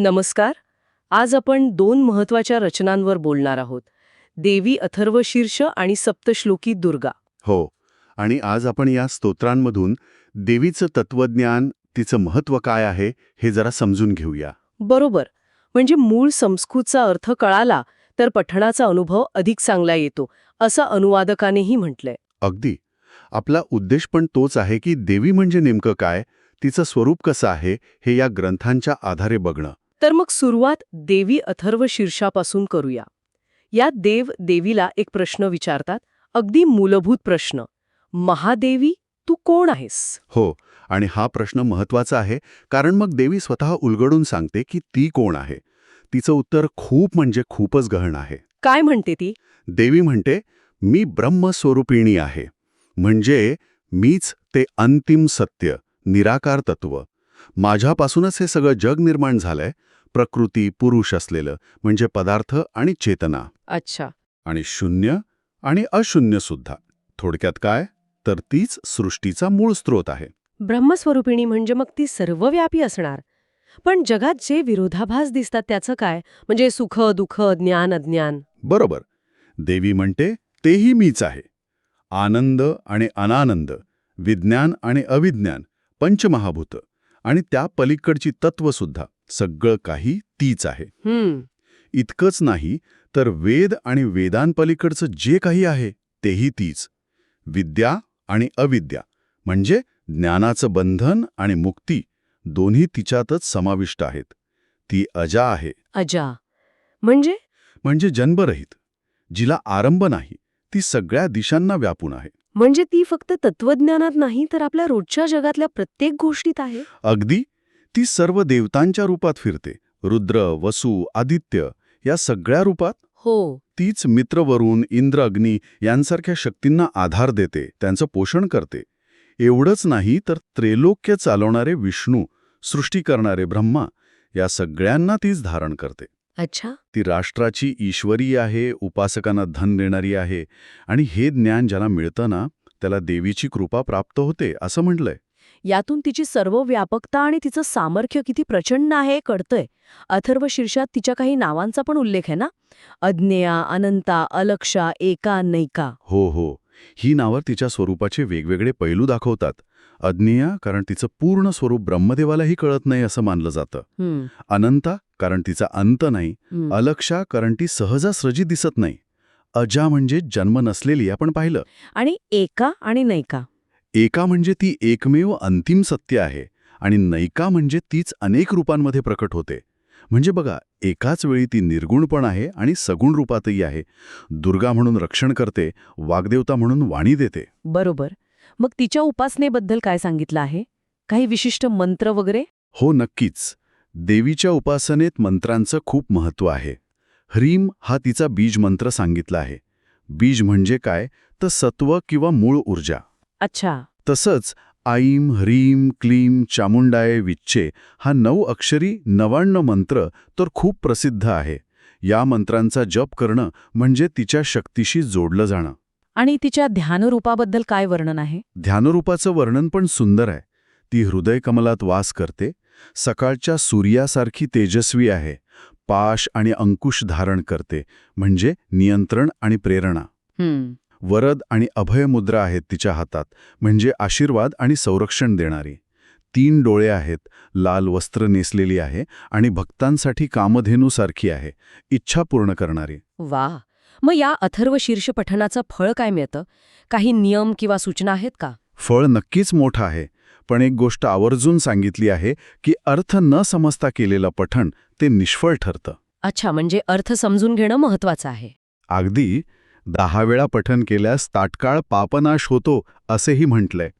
नमस्कार. आज आपण दोन महत्त्वाच्या रचनांवर बोलणार आहोत. देवी अथर्वशीर्ष आणि सप्तश्लोकी दुर्गा. हो आणि आज आपण या स्तोत्रांमधून देवीचं तत्वज्ञान तिचं महत्त्व काय आहे हे जरा समजून घेऊया. बरोबर. म्हणजे मूळ संस्कृतचा अर्थ कळाला तर पठणाचा अनुभव अधिक चांगला येतो असं अनुवादकानेही म्हटलंय. अगदी. आपला उद्देश पण तोच आहे की देवी म्हणजे नेमकं काय तिचं स्वरूप कसं आहे हे या ग्रंथांच्या आधारे बघणं. तर मग सुरुवात देवी अथर्व शीर्षापासून करूया. यात देव देवीला एक प्रश्न विचारतात अगदी मूलभूत प्रश्न महादेवी तू कोण आहेस? हो आणि हा प्रश्न महत्त्वाचा आहे कारण मग देवी स्वतः उलगडून सांगते की ती कोण आहे. तिचं उत्तर खूप म्हणजे खूपच गहन आहे. काय म्हणते ती? देवी म्हणते मी ब्रह्मस्वरूपिणी आहे. म्हणजे मीच ते अंतिम सत्य निराकार तत्व माझ्यापासूनच हे सगळं जग निर्माण झालंय प्रकृती पुरुष असलेलं म्हणजे पदार्थ आणि चेतना. अच्छा. आणि शून्य आणि अशून्य सुद्धा. थोडक्यात काय? तर तीच सृष्टीचा मूळ स्रोत आहे. ब्रह्मस्वरूपिणी म्हणजे मग ती सर्वव्यापी असणार. पण जगात जे विरोधाभास दिसतात त्याचं काय? म्हणजे सुख दुःख ज्ञान अज्ञान. बरोबर. देवी म्हणते तेही मीच आहे. आनंद आणि अनानंद विज्ञान आणि अविज्ञान पंचमहाभूत. आणि त्या पलीकडची तत्वसुद्धा सगळं काही तीच आहे. हम्म. इतकंच नाही तर वेद आणि वेदांपलीकडचं जे काही आहे तेही तीच. विद्या आणि अविद्या म्हणजे ज्ञानाचं बंधन आणि मुक्ती दोन्ही तिच्यातच समाविष्ट आहेत. ती अजा आहे. अजा. म्हणजे? म्हणजे जन्मरहित. जिला आरंभ नाही ती सगळ्या दिशांना व्यापून आहे. म्हणजे ती फक्त तत्वज्ञानात नाही तर आपल्या रोजच्या जगातल्या प्रत्येक गोष्टीत आहे? अगदी. ती सर्व देवतांच्या रूपात फिरते. रुद्र वसु आदित्य या सगळ्या रूपात? हो. तीच मित्रवरून इंद्र अग्नी यांसारख्या शक्तींना आधार देते त्यांचं पोषण करते. एवढंच नाही तर त्रैलोक्य चालवणारे विष्णू सृष्टी करणारे ब्रह्मा या सगळ्यांना तीच धारण करते. अच्छा. ती राष्ट्राची ईश्वरी आहे उपासकांना धन देणारी आहे आणि हे ज्ञान ज्याला मिळतं ना त्याला देवीची कृपा प्राप्त होते असं म्हटलंय. यातून तिची सर्व व्यापकता आणि तिचं सामर्थ्य किती प्रचंड आहे हे कळतंय. अथर्व शीर्षात तिच्या काही नावांचा पण उल्लेख आहे ना? अज्ञेया अनंता अलक्षा एका नैका. हो हो. ही नावं तिच्या स्वरूपाचे वेगवेगळे पैलू दाखवतात. अज्ञेया कारण तिचं पूर्ण स्वरूप ब्रह्मदेवालाही कळत नाही असं मानलं जातं. अनंता कारण तिचा अंत नाही. अलक्षा कारण ती सहजासहजी दिसत नाही. अजा म्हणजे जन्म नसलेली आपण पाहिलं. आणि एका आणि नैका. एका म्हणजे ती एकमेव अंतिम सत्य आहे आणि नैका म्हणजे तीच अनेक रूपांमध्ये प्रकट होते. म्हणजे बघा एकाच वेळी ती निर्गुण पण आहे आणि सगुण रूपातही आहे. दुर्गा म्हणून रक्षण करते वाग्देवता म्हणून वाणी देते. बरोबर. मग तिच्या उपासनेबद्दल काय सांगितलं आहे? काही विशिष्ट मंत्र वगैरे? हो नक्कीच. देवीच्या उपासनेत मंत्रांचं खूप महत्त्व आहे. ह्रीम हा तिचा बीज मंत्र सांगितला आहे. बीज म्हणजे काय? तर सत्व किंवा मूळ ऊर्जा. अच्छा. तसंच आईम ह्रीम क्लीम चामुंडाय विच्चे हा नऊ अक्षरी नवाण्णव मंत्र तर खूप प्रसिद्ध आहे. या मंत्रांचा जप करणं म्हणजे तिच्या शक्तीशी जोडलं जाणं. आणि तिच्या ध्यानरूपाबद्दल काय वर्णन आहे? ध्यानरूपाचं वर्णन पण सुंदर आहे. ती हृदयकमलात वास करते. सकाळच्या सूर्यासारखी तेजस्वी आहे. पाश आणि अंकुश धारण करते. म्हणजे नियंत्रण आणि प्रेरणा. वरद आणि अभय मुद्रा आहेत तिच्या हातात म्हणजे आशीर्वाद आणि संरक्षण देणारी. तीन डोळे आहेत लाल वस्त्र नेसलेली आहे आणि भक्तांसाठी कामधेनूसारखी आहे इच्छा पूर्ण करणारी. वा! मग या अथर्व शीर्ष पठणाचं फळ काय मिळतं? काही नियम किंवा सूचना आहेत का? फळ नक्कीच मोठं आहे पण एक गोष्ट आवर्जून सांगितली आहे की अर्थ न समजता केलेलं पठण ते निष्फळ ठरतं. अच्छा म्हणजे अर्थ समजून घेणं महत्वाचं आहे. अगदी. दहा वेळा पठण केल्यास तात्काळ पापनाश होतो असेही म्हटलंय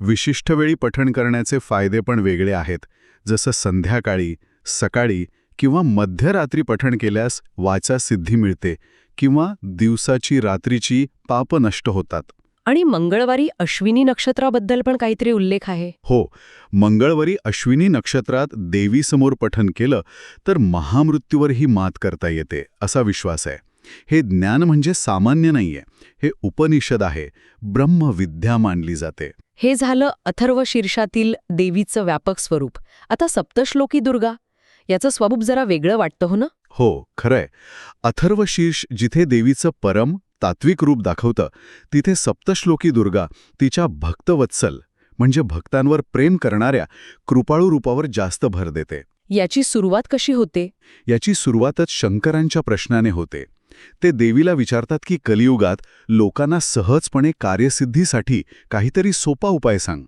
विशिष्ट वेळी पठण करण्याचे फायदे पण वेगळे आहेत. जसं संध्याकाळी सकाळी किंवा मध्यरात्री पठण केल्यास वाचा सिद्धी मिळते किंवा दिवसाची रात्रीची पाप नष्ट होतात. आणि मंगळवारी अश्विनी नक्षत्राबद्दल पण काहीतरी उल्लेख आहे. हो मंगळवारी अश्विनी नक्षत्रात देवीसमोर पठन केलं तर महामृत्यूवरही मात करता येते असा विश्वास आहे. हे ज्ञान म्हणजे सामान्य नाहीये. हे उपनिषद आहे. ब्रह्मविद्या मानली जाते. हे झालं अथर्व शीर्षातील देवीचं व्यापक स्वरूप. आता सप्तश्लोकी दुर्गा. याचं स्वरूप जरा वेगळं वाटतं हो ना? हो खरंय. अथर्व शीर्ष जिथे देवीचं परम तात्विक रूप दाखवतं तिथे सप्तश्लोकी दुर्गा तिच्या भक्तवत्सल म्हणजे भक्तांवर प्रेम करणाऱ्या कृपाळू रूपावर जास्त भर देते. याची सुरुवात कशी होते? याची सुरुवातच शंकरांच्या प्रश्नाने होते. ते देवीला विचारतात की कलियुगात लोकांना सहजपणे कार्यसिद्धीसाठी काहीतरी सोपा उपाय सांग.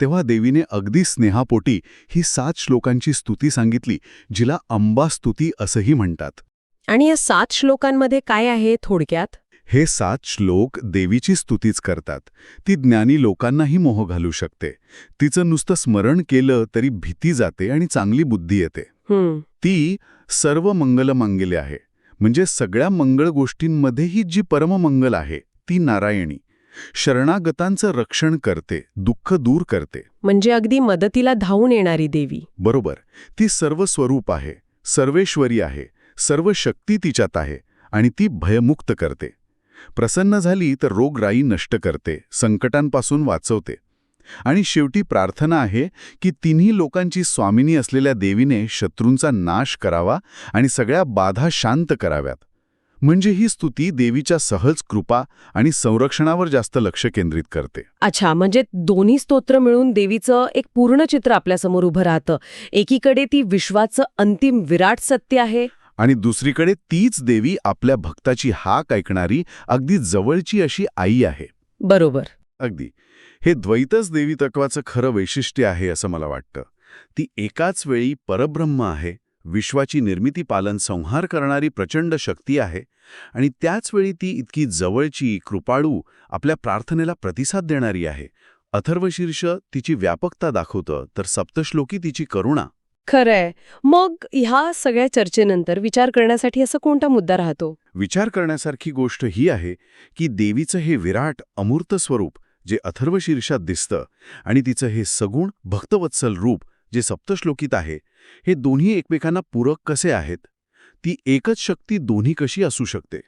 तेव्हा देवीने अगदी स्नेहापोटी ही सात श्लोकांची स्तुती सांगितली जिला अंबा स्तुती असंही म्हणतात. आणि या सात श्लोकांमध्ये काय आहे थोडक्यात? हे सात श्लोक देवीची स्तुतीच करतात. ती ज्ञानी लोकांनाही मोह घालू शकते. तिचं नुसतं स्मरण केलं तरी भीती जाते आणि चांगली बुद्धी येते. ती सर्व मंगल मांगेले आहे. म्हणजे सगळ्या मंगळ गोष्टींमध्येही जी परममंगल आहे ती नारायणी. शरणागतांचं रक्षण करते दुःख दूर करते. म्हणजे अगदी मदतीला धावून येणारी देवी. बरोबर. ती सर्व स्वरूप आहे सर्वेश्वरी आहे सर्व शक्ती तिच्यात आहे आणि ती भयमुक्त करते. प्रसन्न झाली तर रोगराई नष्ट करते संकटांपासून वाचवते. आणि शेवटी प्रार्थना आहे की तिन्ही लोकांची स्वामिनी असलेल्या देवीने शत्रूंचा नाश करावा आणि सगळ्या बाधा शांत कराव्यात. म्हणजे ही स्तुती देवीच्या सहज कृपा आणि संरक्षणावर जास्त लक्ष केंद्रित करते. अच्छा म्हणजे दोन्ही स्तोत्र मिळून देवीचं एक पूर्ण चित्र आपल्यासमोर उभं राहतं. एकीकडे ती विश्वाचं अंतिम विराट सत्य आहे. आणि दुसरीकडे तीच देवी आपल्या भक्ताची हाक ऐकणारी अगदी जवळची अशी आई आहे. बरोबर. अगदी. हे द्वैतच देवी तत्वाचं खरं वैशिष्ट्य आहे असं मला वाटतं. ती एकाच वेळी परब्रह्म आहे विश्वाची निर्मिती पालन संहार करणारी प्रचंड शक्ती आहे आणि त्याच वेळी ती इतकी जवळची कृपाळू आपल्या प्रार्थनेला प्रतिसाद देणारी आहे. अथर्वशीर्ष तिची व्यापकता दाखवतं तर सप्तश्लोकी तिची करुणा. खरंय. मग ह्या सगळ्या चर्चेनंतर विचार करण्यासाठी असं कोणता मुद्दा राहतो? विचार करण्यासारखी गोष्ट ही आहे की देवीचं हे विराट अमूर्त स्वरूप जे अथर्वशीर्षात दिसतं आणि तिचं हे सगुण भक्तवत्सल रूप जे सप्तश्लोकीत आहे हे दोन्ही एकमेकांना पूरक कसे आहेत? ती एकच शक्ती दोन्ही कशी असू शकते?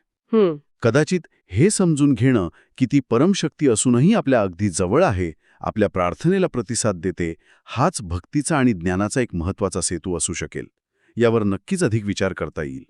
कदाचित हे समजून घेणं की ती परमशक्ती असूनही आपल्या अगदी जवळ आहे आपल्या प्रार्थनेला प्रतिसाद देते हाच भक्तीचा आणि ज्ञानाचा एक महत्त्वाचा सेतू असू शकेल. यावर नक्कीच अधिक विचार करता येईल.